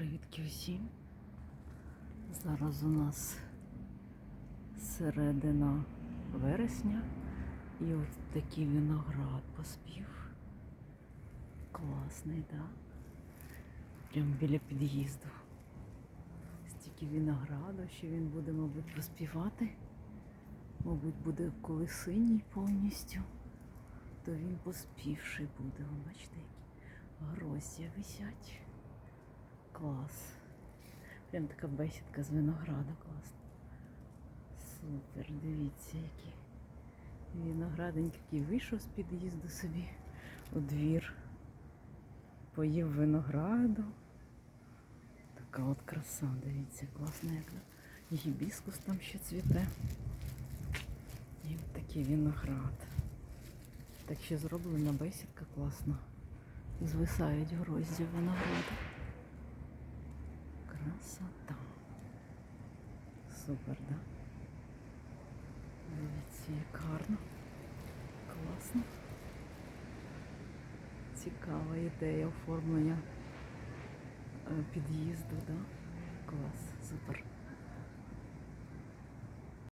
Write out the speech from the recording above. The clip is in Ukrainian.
Привітки усім. Зараз у нас середина вересня і от такий виноград поспів. Класний, так? Да? Прям біля під'їзду. Стільки винограду, що він буде, мабуть, поспівати. Мабуть, буде коли синій повністю, то він поспівший буде. Бачите, які гроздя висять. Клас. Прям така бесідка з винограду класна. Супер, дивіться, який винограденький який вийшов з під'їзду собі у двір. Поїв винограду. Така от краса, дивіться, класна яка. Гібіскус там ще цвіте. І от такий виноград. Так ще зроблена бесідка класна. Звисають грозді винограду. Красота. Супер, да? Дивіться, як гарно. Класно. Цікава ідея оформлення е, під'їзду, да? Клас, супер.